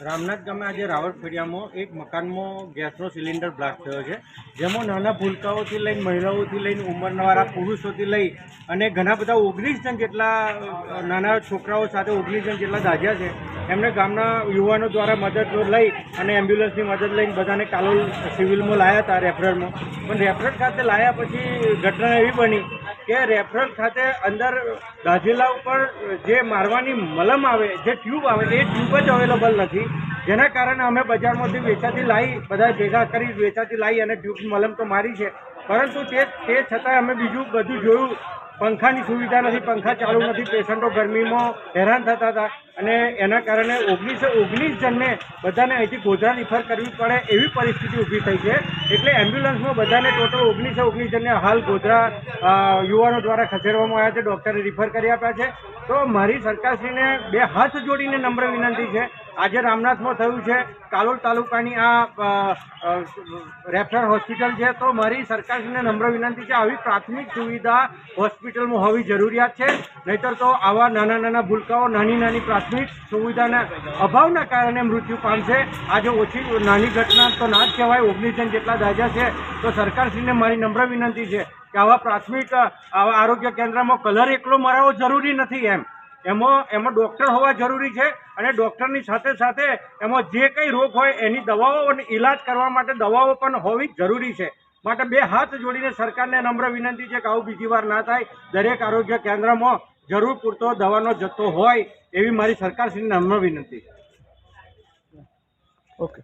રામનાથ ગામે આજે રાવળ ફેરિયામાં એક મકાનમાં ગેસનો સિલિન્ડર બ્લાસ્ટ થયો છે, જેમાં નાના ભૂલકાઓથી લઈને મહિલાઓથી લઈને ઉંમરવાળા પુરુષોથી લઈ અને ઘણા બધા ઓગણીસ જણ જેટલા નાના છોકરાઓ સાથે ઓગણીસ જણ જેટલા દાજ્યા છે, એમને ગામના યુવાનો દ્વારા મદદ લઈ અને એમ્બ્યુલન્સની મદદ લઈને બધાને કાલોલ સિવિલમાં લાયા હતા રેફરલમાં પણ રેફરલ ખાતે લાયા પછી ઘટના એવી બની કે રેફરલ ખાતે અંદર દાજીલા ઉપર જે મારવાની મલમ આવે, જે ટ્યુબ આવે, એ ટ્યુબ જ અવેલેબલ નથી. જેના કારણે અમે બજારમાંથી વેચાતી લાવી બધા ભેગા કરી વેચાતી લાવી અને ટ્યુબ મલમ તો મારી છે. પરંતુ તે તે છતાંય અમે બીજું બધું જોયું પંખાની સુવિધા નથી, પંખા ચાલુ નથી, પેશન્ટો ગરમીમાં હેરાન થતા હતા. અને એના કારણે ઓગણીસો ઓગણીસ જણને બધાને અહીંથી ગોધરા રિફર કરવી પડે એવી પરિસ્થિતિ ઊભી થઈ છે. એટલે એમ્બ્યુલન્સમાં બધાને ટોટલ ઓગણીસો ઓગણીસ જણને હાલ ગોધરા યુવાનો દ્વારા ખસેડવામાં આવ્યા છે ડૉક્ટરે રિફર કરી આપ્યા છે. તો મારી સરકારશ્રીને બે હાથ જોડીને નમ્ર વિનંતી છે આજે રામનાથમાં થયું છે. કાલોલ તાલુકાની આ રેફરલ હોસ્પિટલ છે. તો મારી સરકારશ્રીને નમ્ર વિનંતી છે, આવી પ્રાથમિક સુવિધા હોસ્પિટલમાં હોવી જરૂરિયાત છે. નહીતર તો આવા નાના નાના ભૂલકાઓ, નાની નાની પ્રાથમિક સુવિધાના અભાવના કારણે મૃત્યુ પામશે. આજે ઓછી નાની ઘટના તો ના જ કહેવાય ઓગણીસ જણ જેટલા દાજા છે. તો સરકારશ્રીને મારી નમ્ર વિનંતી છે કે આવા પ્રાથમિક આરોગ્ય કેન્દ્રમાં કલર એકલો મરાવો જરૂરી નથી એમ. એમાં એમાં ડૉક્ટર હોવા જરૂરી છે. અને ડૉક્ટરની સાથે સાથે એમાં જે કંઈ રોગ હોય એની દવાઓ અને ઈલાજ કરવા માટે દવાઓ પણ હોવી જરૂરી છે. માટે બે હાથ જોડીને સરકારને નમ્ર વિનંતી છે કે આવું બીજી વાર ના થાય. દરેક આરોગ્ય કેન્દ્રમાં જરૂર પૂરતો દવાનો જથ્થો હોય એવી મારી સરકારશ્રીને નમ્ર વિનંતી ઓકે.